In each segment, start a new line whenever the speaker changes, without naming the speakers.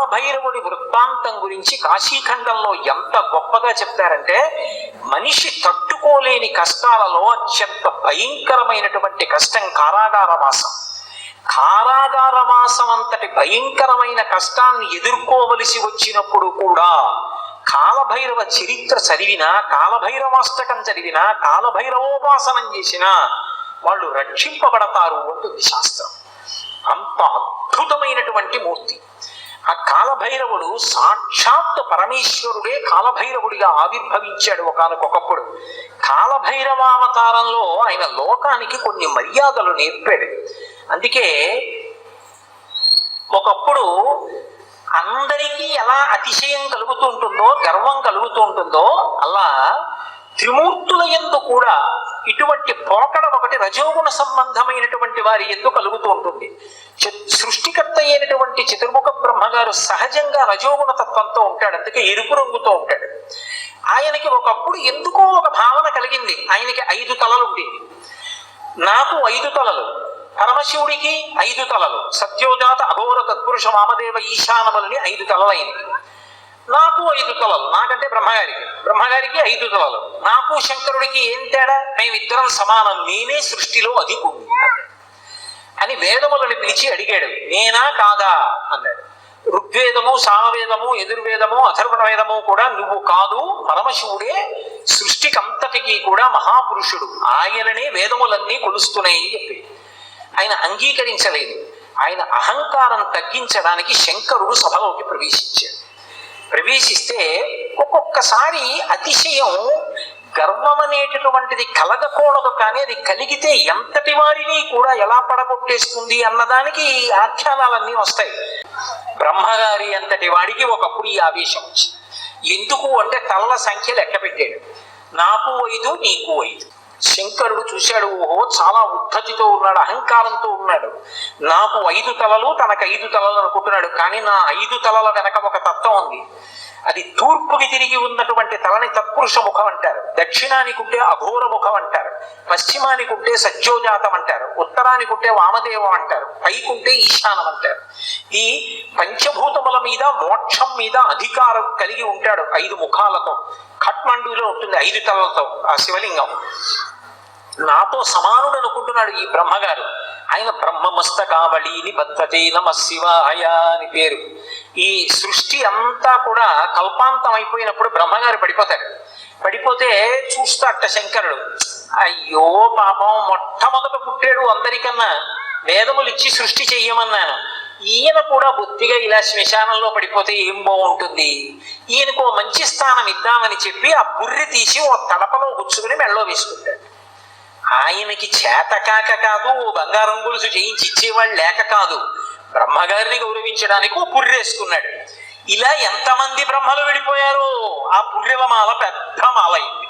కాలభైరవుడి వృత్తాంతం గురించి కాశీఖండంలో ఎంత గొప్పగా చెప్తారంటే మనిషి తట్టుకోలేని కష్టాలలో అత్యంత భయంకరమైనటువంటి కష్టం కారాగారవాసం కారాగారవాసం అంతటి భయంకరమైన కష్టాన్ని ఎదుర్కోవలసి వచ్చినప్పుడు కూడా కాలభైరవ చరిత్ర చదివినా కాలభైరవాష్టకం చదివినా కాలభైరవోపాసనం చేసినా వాళ్ళు రక్షింపబడతారు అంటుంది శాస్త్రం. అంత అద్భుతమైనటువంటి మూర్తి. ఆ కాలభైరవుడు సాక్షాత్ పరమేశ్వరుడే కాలభైరవుడిగా ఆవిర్భవించాడు ఒకనకొకప్పుడు కాలభైరవావతారంలో ఆయన లోకానికి కొన్ని మర్యాదలు నేర్పాడు. అందుకే ఒకప్పుడు అందరికీ ఎలా అతిశయం కలుగుతూ ఉంటుందో గర్వం కలుగుతూ ఉంటుందో అలా త్రిమూర్తుల ఎందు కూడా ఇటువంటి పోకడ ఒకటి రజోగుణ సంబంధమైనటువంటి వారి ఎందుకు కలుగుతూ ఉంటుంది. సృష్టికర్త అయినటువంటి చతుర్ముఖ బ్రహ్మగారు సహజంగా రజోగుణ తత్వంతో ఉంటాడు. అందుకే ఎరుపు రంగుతో ఉంటాడు. ఆయనకి ఒకప్పుడు ఎందుకో ఒక భావన కలిగింది. ఆయనకి ఐదు తలలు ఉండేవి నాకు ఐదు తలలు పరమశివుడికి ఐదు తలలు సత్యోజాత అఘోర తత్పురుష వామదేవ ఈశానములని ఐదు తలలైనవి. నాకు ఐదు తలలు. నాకంటే బ్రహ్మగారికి. బ్రహ్మగారికి ఐదు తలలు. నాకు శంకరుడికి ఏం తేడా? మేమిద్దరం సమానం. నేనే సృష్టిలో అధికుడు. అని వేదములను పిలిచి అడిగాడు. నేనా కాదా? అన్నాడు. ఋగ్వేదము సామవేదము ఎదుర్వేదము అథర్వణ వేదము కూడా నువ్వు కాదు. పరమశివుడే సృష్టికంతటికి కూడా మహాపురుషుడు. ఆయననే వేదములన్నీ కొలుస్తున్నాయి చెప్పి. ఆయన అంగీకరించలేదు. ఆయన అహంకారం తగ్గించడానికి శంకరుడు సభలోకి ప్రవేశించాడు. ప్రవేశిస్తే ఒక్కొక్కసారి అతిశయం గర్వం అనేటటువంటిది కలగకూడదు కానీ అది కలిగితే ఎంతటి వారిని కూడా ఎలా పడగొట్టేస్తుంది అన్నదానికి ఈ ఆఖ్యానాలన్నీ వస్తాయి. బ్రహ్మగారి అంతటి వాడికి ఒకప్పుడు ఈ ఆవేశం వచ్చింది. ఎందుకు అంటే తలల సంఖ్య లెక్క పెట్టాడు. నాకు ఐదు నీకు ఐదు. శంకరుడు చూశాడు ఓహో చాలా ఉద్ధతితో ఉన్నాడు అహంకారంతో ఉన్నాడు. నాకు ఐదు తలలు తనకు ఐదు తలలు అనుకుంటున్నాడు కానీ నా ఐదు తలల వెనక ఒక తత్వం ఉంది. అది తూర్పుకి తిరిగి ఉన్నటువంటి తలని తత్పురుష ముఖం అంటారు. దక్షిణానికి ఉంటే అఘోర ముఖం అంటారు. పశ్చిమానికి ఉంటే సజ్జోజాతం అంటారు. ఉత్తరానికి ఉంటే వామదేవం అంటారు. పైకుంటే ఈశానం అంటారు. ఈ పంచభూతముల మీద మోక్షం మీద అధికారం కలిగి ఉంటాడు ఐదు ముఖాలతో. ఖట్మండూలో ఉంటుంది ఐదు తలలతో ఆ శివలింగం. నాతో సమానుడు అనుకుంటున్నాడు ఈ బ్రహ్మగారు. ఆయన బ్రహ్మమస్తకావళి నిబద్ధతే నమ శివాయ అని పేరు. ఈ సృష్టి అంతా కూడా కల్పాంతం అయిపోయినప్పుడు బ్రహ్మగారు పడిపోతాడు పడిపోతే చూస్తాట శంకరుడు అయ్యో పాపం మొట్టమొదట పుట్టాడు అందరికన్నా వేదములు ఇచ్చి సృష్టి చెయ్యమన్నాను. ఈయన కూడా బొత్తిగా ఇలా శ్మశానంలో పడిపోతే ఏం బాగుంటుంది? ఈయనకు మంచి స్థానం ఇద్దామని చెప్పి ఆ బుర్రి తీసి ఓ తడపలో గుచ్చుకుని మెళ్ళలో వేసుకుంటాడు. ఆయనకి చేతకాక కాదు ఓ బంగారం గొలుసు చేయించి ఇచ్చేవాళ్ళు లేక కాదు. బ్రహ్మగారిని గౌరవించడానికి ఓ పుర్రేసుకున్నాడు. ఇలా ఎంతమంది బ్రహ్మలు విడిపోయారో ఆ పుర్రెల మాల పెద్ద మాల అయింది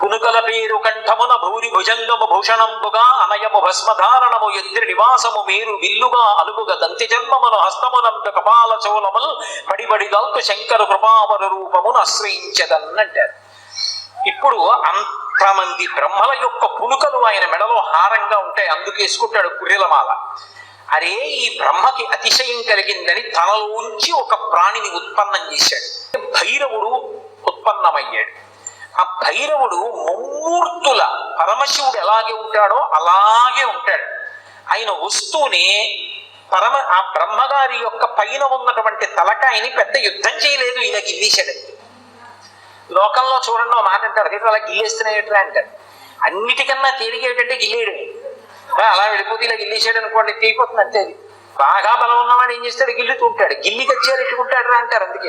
కునుకల పేరు కంఠమున భూరి భుజంగము భూషణంబుగా అనయము భస్మధారణము ఎద్రి నివాసము మీరు విల్లుగా అనుగుగ దంతి జన్మమును హస్తమునందు కపాల చోళములు పడిబడి దల్తు శంకర కృపావర రూపమును ఆశ్రయించదన్నంటారు ఇప్పుడు అంతమంది బ్రహ్మల యొక్క పునుకలు ఆయన మెడలో హారంగా ఉంటాయి అందుకేసుకుంటాడు కుర్రెలమాల అరే ఈ బ్రహ్మకి అతిశయం కలిగిందని తనలోంచి ఒక ప్రాణిని ఉత్పన్నం చేశాడు. భైరవుడు ఉత్పన్నమయ్యాడు. ఆ భైరవుడు ముమ్మూర్తుల పరమశివుడు ఎలాగే ఉంటాడో అలాగే ఉంటాడు. ఆయన వస్తూనే పరమ ఆ బ్రహ్మగారి యొక్క పైన ఉన్నటువంటి తలకాయని పెద్ద యుద్ధం చేయలేదు ఇలా గిల్లేశాడు లోకంలో చూడండి ఒక మాట అంటారు. "అదేంటి అలా గిల్లేస్తున్నాయి అంటారు. అన్నిటికన్నా తేలిక ఏంటంటే గిల్లేయడం అలా వెళ్ళిపోతే ఇలా గిల్లేసాడు అనుకోండి తీరిపోతుంది అంతే అది. బాగా బలం ఉన్నవాడు ఏం చేస్తాడు? గిల్లుతూ ఉంటాడు గిల్లి కచ్చారు ఎట్టుకుంటాడు రా అంటారు అందుకే.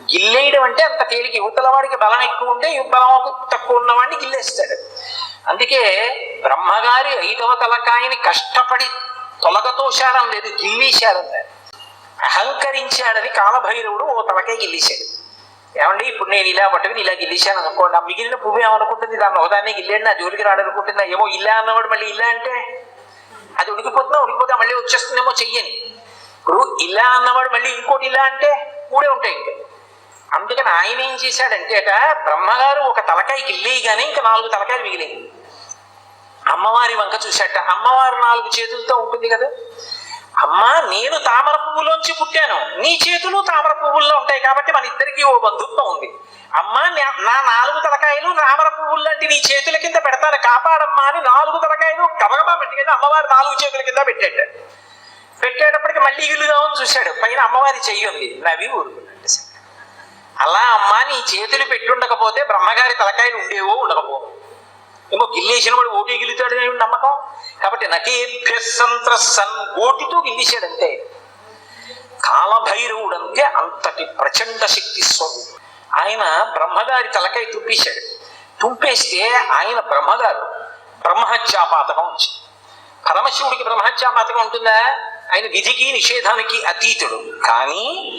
గిల్లేయడం అంటే అంత తేలిక. యువతల వాడికి బలం ఎక్కువ ఉంటే బలం తక్కువ ఉన్నవాడిని గిల్లేస్తాడు. అందుకే బ్రహ్మగారి ఐదవ తలకాయని కష్టపడి తొలగతోశాడం లేదు గిల్లీశాడన్నారు అహంకరించాడని కాలభైరవుడు ఓ తలకాయ గిల్లేశాడు. ఏమండి? ఇప్పుడు నేను ఇలా పట్టుకుని ఇలా గిల్లేశాను అనుకోండి ఆ మిగిలిన పువ్వు ఏమనుకుంటుంది? దాన్ని ఒకదాన్ని గిల్లేండి నా జోలికి రాడనుకుంటుందా ఏమో ఇలా అన్నవాడు మళ్ళీ ఇలా అంటే అది ఉడికిపోతున్నా ఉడికిపోతే మళ్ళీ వచ్చేస్తుందేమో చెయ్యని. ఇప్పుడు ఇలా అన్నవాడు మళ్ళీ ఇంకోటి ఇలా అంటే మూడే ఉంటాయి ఇంకా. అందుకని ఆయన ఏం చేశాడంటేట బ్రహ్మగారు ఒక తలకాయ గిల్లేయగానే ఇంకా నాలుగు తలకాయలు మిగిలింది అమ్మవారి వంక చూశాట. అమ్మవారు నాలుగు చేతులతో ఉంటుంది కదా. అమ్మా నేను తామర పువ్వులోంచి పుట్టాను. నీ చేతులు తామర పువ్వుల్లో ఉంటాయి కాబట్టి మన ఇద్దరికి ఓ బంధుత్వం ఉంది. అమ్మా నా- నా నాలుగు తలకాయలు తామర పువ్వులు లాంటి నీ చేతుల కింద పెడతాను. కాపాడమ్మా అని నాలుగు తలకాయలు గబగబా పెట్టుకెళ్ళి అమ్మవారి నాలుగు చేతుల కింద పెట్టాడు. పెట్టేటప్పటికి మళ్ళీ ఇల్లుదామని చూశాడు. పైన అమ్మవారి చెయ్యి ఉంది. నవి ఊరుకున్నాడు. అలా అమ్మా నీ చేతులు పెట్టుండకపోతే బ్రహ్మగారి తలకాయలు ఉండేవో ఉండకపోవు. ఏమో గిల్లేసిన వాడు ఓటి గిల్లుతాడు నమ్మకం? కాబట్టి నకేభ్యసంత్ర సన్ ఓటితో గిల్లేశాడంతే. కాలభైరవుడు అంటే అంతటి ప్రచండ శక్తి స్వరూపం. ఆయన బ్రహ్మగారి తలకై తుంపేశాడు. తుంపేస్తే ఆయన బ్రహ్మగారు బ్రహ్మహత్యాపాతకం వచ్చింది పరమశివుడికి బ్రహ్మహత్యాపాతకం ఉంటుందా? ఆయన విధికి నిషేధానికి అతీతుడు. కానీ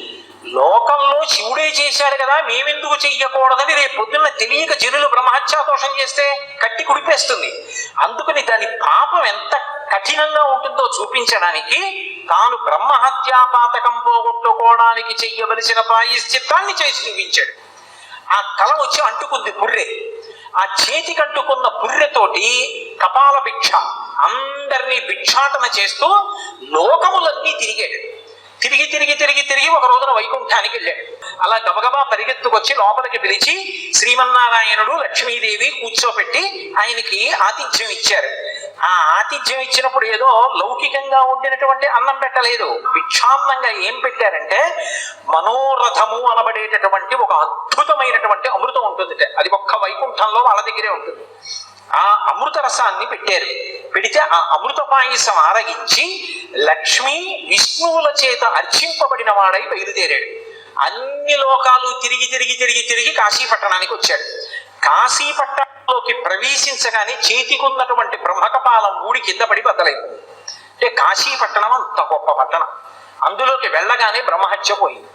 లోకంలో శివుడే చేశాడు కదా మేమెందుకు చెయ్యకూడదని రేపు పొద్దున్న తెలియక జనులు బ్రహ్మహత్యాదోషం చేస్తే కట్టి కుడిపేస్తుంది. అందుకని దాని పాపం ఎంత కఠినంగా ఉంటుందో చూపించడానికి తాను బ్రహ్మహత్యా పాతకం పోగొట్టుకోవడానికి చెయ్యవలసిన ప్రాయశ్చిత్తాన్ని చేసి చూపించాడు. ఆ కళ వచ్చి అంటుకుంది పుర్రె. ఆ చేతికి అంటుకున్న పుర్రెతోటి కపాల భిక్ష అందరినీ భిక్షాటన చేస్తూ లోకములన్నీ తిరిగాడు. తిరిగి తిరిగి తిరిగి తిరిగి ఒక రోజున వైకుంఠానికి వెళ్ళాడు. అలా గబగబా పరిగెత్తుకొచ్చి లోపలికి పిలిచి శ్రీమన్నారాయణుడు లక్ష్మీదేవి కూర్చోపెట్టి ఆయనకి ఆతిథ్యం ఇచ్చారు. ఆ ఆతిథ్యం ఇచ్చినప్పుడు ఏదో లౌకికంగా ఉండినటువంటి అన్నం పెట్టలేదు. భిక్షాన్నంగా ఏం పెట్టారంటే మనోరథము అనబడేటటువంటి ఒక అద్భుతమైనటువంటి అమృతం ఉంటుంది అది ఒక్క వైకుంఠంలో వాళ్ళ దగ్గరే ఉంటుంది. ఆ అమృత రసాన్ని పెట్టారు. పెడితే ఆ అమృత పాయసం ఆరగించి లక్ష్మి విష్ణువుల చేత అర్చింపబడిన వాడై బయలుదేరాడు. అన్ని లోకాలు తిరిగి తిరిగి తిరిగి తిరిగి కాశీ పట్టణానికి వచ్చాడు. కాశీ పట్టణంలోకి ప్రవేశించగానే చేతికున్నటువంటి బ్రహ్మకపాలం ఊడి కింద పడి బద్దలైంది. అంటే కాశీ పట్టణం అంత గొప్ప పట్టణం. అందులోకి వెళ్ళగానే బ్రహ్మహత్య పోయింది.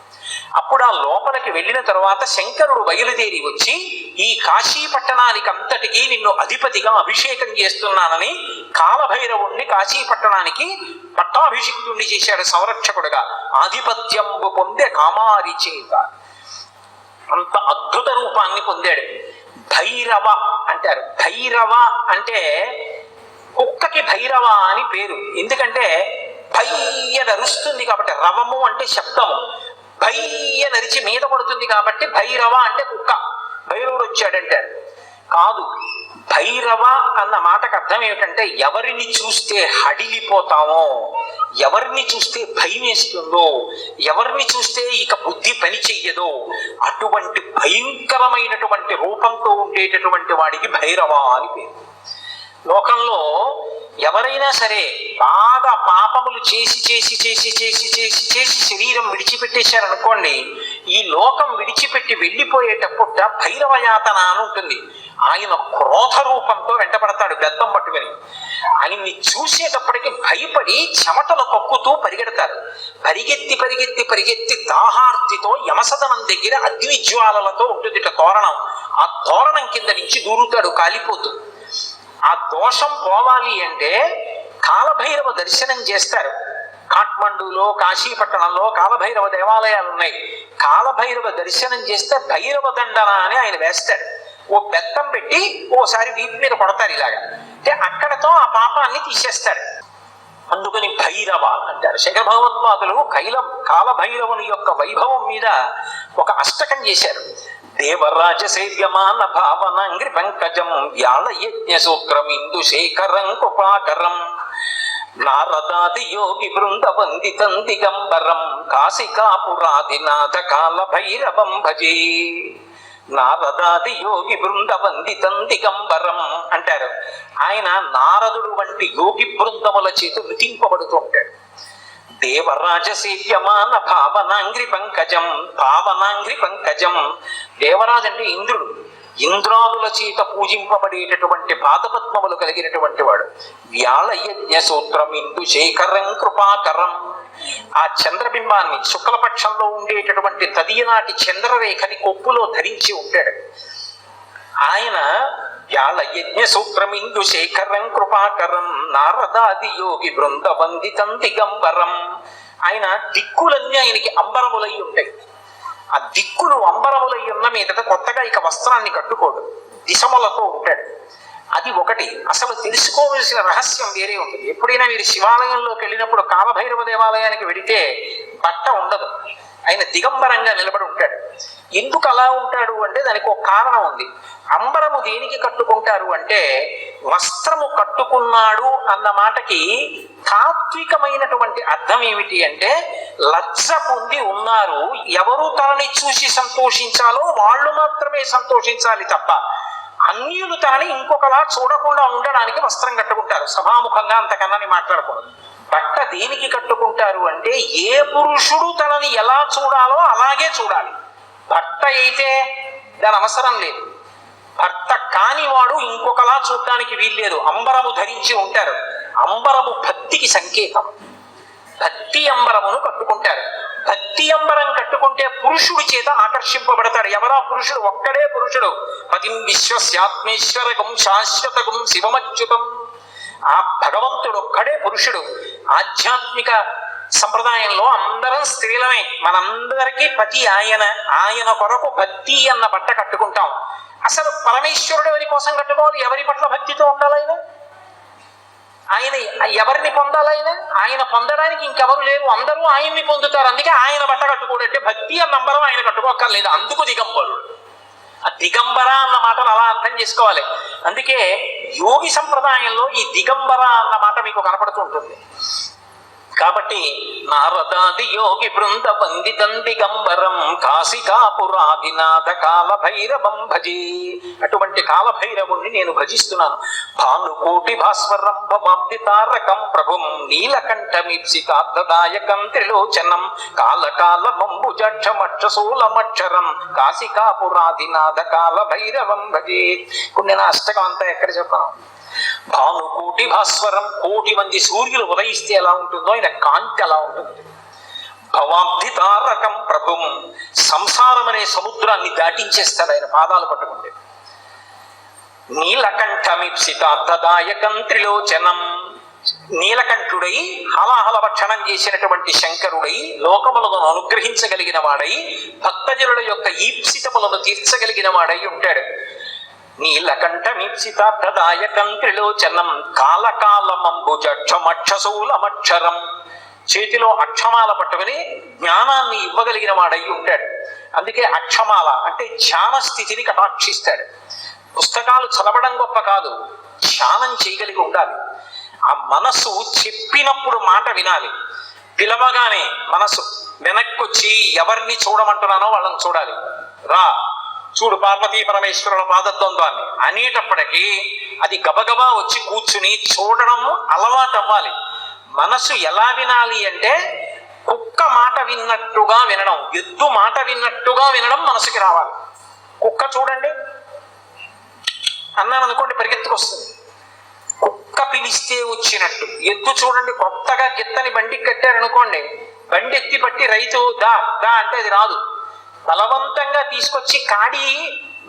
అప్పుడు ఆ లోపలికి వెళ్ళిన తర్వాత శంకరుడు బయలుదేరి వచ్చి ఈ కాశీ పట్టణానికి అంతటికీ నిన్ను అధిపతిగా అభిషేకం చేస్తున్నానని కాలభైరవుణ్ణి కాశీ పట్టణానికి పట్టాభిషిక్తుణ్ణి చేశాడు సంరక్షకుడుగా. ఆధిపత్యంబు పొందే కామారి చేత. అంత అద్భుత రూపాన్ని పొందాడు. భైరవ అంటారు. భైరవ అంటే కుక్కకి భైరవ అని పేరు. ఎందుకంటే భయ్యన రుస్తుంది కాబట్టి రవము అంటే శబ్దము. భయ్య నరిచి మీద పడుతుంది కాబట్టి భైరవ అంటే కుక్క. భైరవుడు వచ్చాడంటారు కాదు భైరవ అన్న మాటకు అర్థం ఏమిటంటే ఎవరిని చూస్తే హడిలిపోతామో ఎవరిని చూస్తే భయం వేస్తుందో ఎవరిని చూస్తే ఇక బుద్ధి పని చెయ్యదో అటువంటి భయంకరమైనటువంటి రూపంతో ఉండేటటువంటి వాడికి భైరవ అని పేరు. లోకంలో ఎవరైనా సరే బాగా పాపములు చేసి చేసి చేసి చేసి చేసి చేసి శరీరం విడిచిపెట్టేశారనుకోండి ఈ లోకం విడిచిపెట్టి వెళ్ళిపోయేటప్పుడు భైరవ యాతన అని ఉంటుంది. ఆయన క్రోధ రూపంతో వెంటపడతాడు బెత్తం పట్టుకుని. ఆయన్ని చూసేటప్పటికి భయపడి చెమటలు కొక్కుతూ పరిగెడతారు. పరిగెత్తి పరిగెత్తి పరిగెత్తి దాహార్తితో యమసదనం దగ్గర అగ్ని జ్వాలలతో ఉంటుంది తోరణం. ఆ తోరణం కింద నుంచి దూరుతాడు కాలిపోతూ. ఆ దోషం పోవాలి అంటే కాలభైరవ దర్శనం చేస్తారు. కాఠ్మండూలో కాశీపట్టణంలో కాలభైరవ దేవాలయాలు ఉన్నాయి. కాలభైరవ దర్శనం చేస్తే భైరవ దండన అని ఆయన వేస్తాడు. ఓ బెత్తం పెట్టి ఓసారి వీపు మీద కొడతారు ఇలాగా. అంటే అక్కడతో ఆ పాపాన్ని తీసేస్తాడు అందుకని భైరవ అంటారు. శేఖర భగవత్పాదులు కైల కాలభైరవుని యొక్క వైభవం మీద ఒక అష్టకం చేశారు. దేవరాజ సేవ్యమాన భావనంగ్రి పంకజం వ్యాళ యజ్ఞ సూత్రం ఇందు శేఖరం కృపాకరం నారదాది యోగి బృంద వందితం దిగంబరం కాశికాపురాధినాథ కాల భైరవం భజే నారదాది యోగి బృంద వందితం దిగంబరం అంటారు. ఆయన నారదుడు వంటి యోగి బృందముల చేత విధింపబడుతూ ఉంటాడు. దేవరాజ భావనాంగ్రి పంకజం భావనాంగ్రి పంకజం. దేవరాజు అంటే ఇంద్రుడు. ఇంద్రాదుల చేత పూజింపబడేటటువంటి పాదపద్మములు కలిగినటువంటి వాడు. వ్యాళ యజ్ఞ సూత్రం ఇందు శేఖరం కృపాకరం. ఆ చంద్రబింబాన్ని శుక్లపక్షంలో ఉండేటటువంటి తదియనాటి చంద్రరేఖని కొప్పులో ధరించి ఉంటాడు. ఆయన యాళ యజ్ఞ సూత్రమిందు శేఖరం కృపాకరం నారదాది యోగి బృంద వందితం దిగంబరం ఆయన దిక్కులన్నీ ఆయనకి అంబరములై ఉంటాయి. ఆ దిక్కులు అంబరములై ఉన్న మీదట కొత్తగా ఇక వస్త్రాన్ని కట్టుకోడు. దిశములతో ఉంటాడు. అది ఒకటి. అసలు తెలుసుకోవలసిన రహస్యం వేరే ఉంటుంది. ఎప్పుడైనా మీరు శివాలయంలోకి వెళ్ళినప్పుడు కాలభైరవ దేవాలయానికి వెడితే బట్ట ఉండదు. ఆయన దిగంబరంగా నిలబడి ఉంటాడు. ఎందుకు అలా ఉంటాడు అంటే దానికి ఒక కారణం ఉంది. అంబరము దేనికి కట్టుకుంటారు అంటే వస్త్రము కట్టుకున్నాడు అన్న మాటకి తాత్వికమైనటువంటి అర్థం ఏమిటి అంటే లజ్జ పొంది ఉన్నారు. ఎవరు తనని చూసి సంతోషించాలో వాళ్ళు మాత్రమే సంతోషించాలి తప్ప అన్యులు తనని ఇంకొకలా చూడకుండా ఉండడానికి వస్త్రం కట్టుకుంటారు. సభాముఖంగా అంతకన్నా మాట్లాడకూడదు. బట్ట దేనికి కట్టుకుంటారు అంటే ఏ పురుషుడు తనని ఎలా చూడాలో అలాగే చూడాలి. భర్త అయితే దాని అవసరం లేదు. భర్త కానివాడు ఇంకొకలా చూడడానికి వీల్లేదు. అంబరము ధరించి ఉంటారు. అంబరము భక్తికి సంకేతం. భక్తి అంబరమును కట్టుకుంటారు. భక్తి అంబరం కట్టుకుంటే పురుషుడి చేత ఆకర్షింపబడతాడు. ఎవరా పురుషుడు? ఒక్కడే పురుషుడు. పతిం విశ్వస్యాత్మేశ్వరకం శాశ్వతకం శివమచ్యుతం. ఆ భగవంతుడు ఒక్కడే పురుషుడు. ఆధ్యాత్మిక సంప్రదాయంలో అందరం స్త్రీలమే. మనందరికీ పతి ఆయన ఆయన కొరకు భక్తి అన్న బట్ట కట్టుకుంటాం. అసలు పరమేశ్వరుడు ఎవరి కోసం కట్టుకోవాలి? ఎవరి పట్ల భక్తితో ఉండాలైనా? ఆయన ఎవరిని పొందాలైనా? ఆయన ఆయన పొందడానికి ఇంకెవరు లేరు. అందరూ ఆయన్ని పొందుతారు. అందుకే ఆయన బట్ట కట్టుకోడంటే భక్తి అన్న నంబరం ఆయన కట్టుకోక్కర్లేదు. అందుకు దిగంబరుడు. ఆ దిగంబర అన్న మాటను అలా అర్థం చేసుకోవాలి. అందుకే యోగి సంప్రదాయంలో ఈ దిగంబర అన్న మాట మీకు కనపడుతూ ఉంటుంది. కాబట్టి నారదాది యోగి బృంద వందితం దిగంబరం కాశికాపురాదినాథ కాల భైరవం భజే అటువంటి కాలభైరవుణ్ణి నేను భజిస్తున్నాను. భానుకోటి భాస్వరం భవాబ్ది తారకం ప్రభుం నీలకంఠమీప్సితార్థదాయకం త్రిలోచనం కాలకాల మంబుజక్షమక్షశూలమక్షరం కాశికాపురాదినాథ కాల భైరవం భజే ఇప్పుడు నేను అష్టకం అంతా ఎక్కడ చెప్పాను? భానుకోటి భాస్వరం కోటి మంది సూర్యులు ఉదయిస్తే ఎలా ఉంటుందో ఆయన కాంతి ఎలా ఉంటుంది. భవాబ్ధి తారకం ప్రభుం సంసారం అనే సముద్రాన్ని దాటించేస్తాడు ఆయన పాదాలు పట్టుకుంటే. నీలకంఠమిప్సితార్థదాయకం త్రిలోచనం నీలకంఠుడై హలాహల భక్షణం చేసినటువంటి శంకరుడై లోకములను అనుగ్రహించగలిగిన వాడై భక్తజనుల యొక్క ఈప్సితములను తీర్చగలిగిన వాడై ఉంటాడు. నీలకంఠమీప్సితార్థదాయకం త్రిలోచనం కాలకాలమంబుజక్షమక్షశూలమక్షరం చేతిలో అక్షమాల పట్టుకుని జ్ఞానాన్ని ఇవ్వగలిగిన వాడై ఉంటాడు. అందుకే అక్షమాల అంటే ధ్యాన స్థితిని కటాక్షిస్తాడు. పుస్తకాలు చదవడం గొప్ప కాదు ధ్యానం చేయగలిగి ఉండాలి. ఆ మనసు చెప్పినప్పుడు మాట వినాలి. పిలవగానే మనసు వెనక్కొచ్చి ఎవరిని చూడమంటున్నానో వాళ్ళని చూడాలి. రా చూడు పార్వతీ పరమేశ్వరుల పాదద్వంద్వాన్ని అనేటప్పటికీ అది గబగబా వచ్చి కూర్చుని చూడడం అలవాటు అవ్వాలి మనసు ఎలా వినాలి అంటే కుక్క మాట విన్నట్టుగా వినడం ఎద్దు మాట విన్నట్టుగా వినడం మనసుకి రావాలి. కుక్క చూడండి. అన్నాను అనుకోండి పరిగెత్తుకొస్తుంది. కుక్క పిలిస్తే వచ్చినట్టు. ఎద్దు చూడండి కొత్తగా గిత్తని బండికి కట్టారనుకోండి. బండి ఎత్తి పట్టి రైతు దా దా అంటే అది రాదు. బలవంతంగా తీసుకొచ్చి కాడి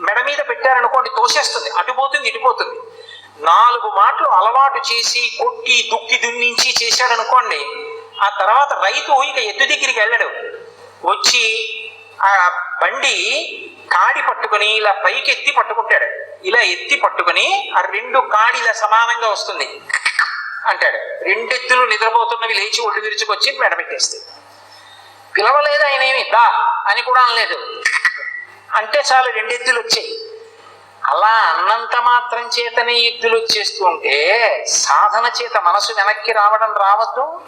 మెడ మీద పెట్టారనుకోండి తోసేస్తుంది. అటుపోతుంది ఇటుపోతుంది నాలుగు మాటలు అలవాటు చేసి కొట్టి దుక్కి దున్నించి చేశాడనుకోండి ఆ తర్వాత రైతు ఇక ఎత్తు దగ్గరికి వెళ్ళడు. వచ్చి ఆ బండి కాడి పట్టుకుని ఇలా పైకి ఎత్తి పట్టుకుంటాడు. ఇలా ఎత్తి పట్టుకుని ఆ రెండు కాడి ఇలా సమానంగా వస్తుంది అంటాడు. రెండెత్తులు నిద్రపోతున్నవి లేచి ఒళ్ళు విరుచుకొచ్చి మెడ పెట్టేస్తాయి. పిలవలేదు ఆయన ఏమి దా అని కూడా అనలేదు. అంటే చాలు రెండెత్తులు వచ్చాయి అలా అన్నంత మాత్రం చేతనే ఎత్తులు వచ్చేస్తూ ఉంటే సాధన చేత మనసు వెనక్కి రావడం రావద్దు?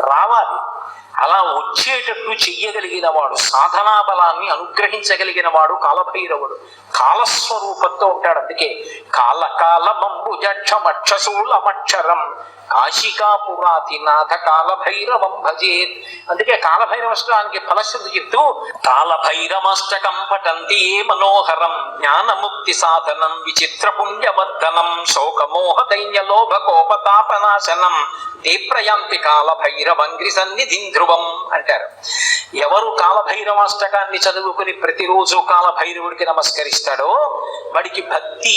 రావాలి. అలా వచ్చేటట్టు చెయ్యగలిగిన వాడు సాధనా బలాన్ని అనుగ్రహించగలిగిన వాడు కాలభైరవుడు. కాలస్వరూపంతో ఉంటాడు అందుకే. కాల కాల మంబుజక్షమక్షశూలమక్షరం కాశికాపురాతినాథ కాలభైరవం భజేత్. అందుకే కాలభైరవష్టానికి ఫలశ్రుతి చెప్తూ కాలభైరమష్టకం పఠంతి ఏ మనోహరం జ్ఞానముక్తి సాధనం విచిత్ర పుణ్యవర్ధనం శోకమోహ దైన్య లోభ కోపతాపనాశనం తీప్రయాంతి కాలభైరవంగ్రి సన్నిధిం ధ్రువం అంటారు. ఎవరు కాలభైరవాష్టకాన్ని చదువుకుని ప్రతిరోజు కాలభైరవుడికి నమస్కరిస్తాడో వాడికి భక్తి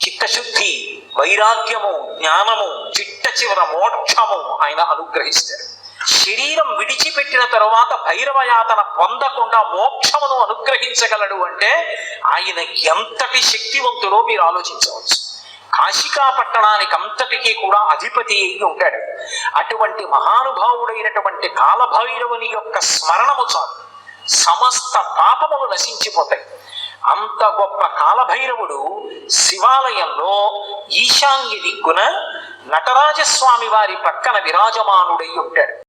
చిత్తశుద్ధి వైరాగ్యము జ్ఞానము చిట్ట చివర మోక్షము ఆయన అనుగ్రహిస్తాడు శరీరం విడిచిపెట్టిన తరువాత భైరవ యాతన పొందకుండా మోక్షమును అనుగ్రహించగలడు అంటే ఆయన ఎంతటి శక్తివంతుడో మీరు ఆలోచించవచ్చు. కాశికా పట్టణానికి అంతటికీ కూడా అధిపతి అయి ఉంటాడు. అటువంటి మహానుభావుడైనటువంటి కాలభైరవుని యొక్క స్మరణము చాలు. సమస్త పాపములు నశించిపోతాయి. అంత గొప్ప కాలభైరవుడు శివాలయంలో ఈశాన్య దిక్కున నటరాజస్వామి వారి పక్కన విరాజమానుడై ఉంటాడు.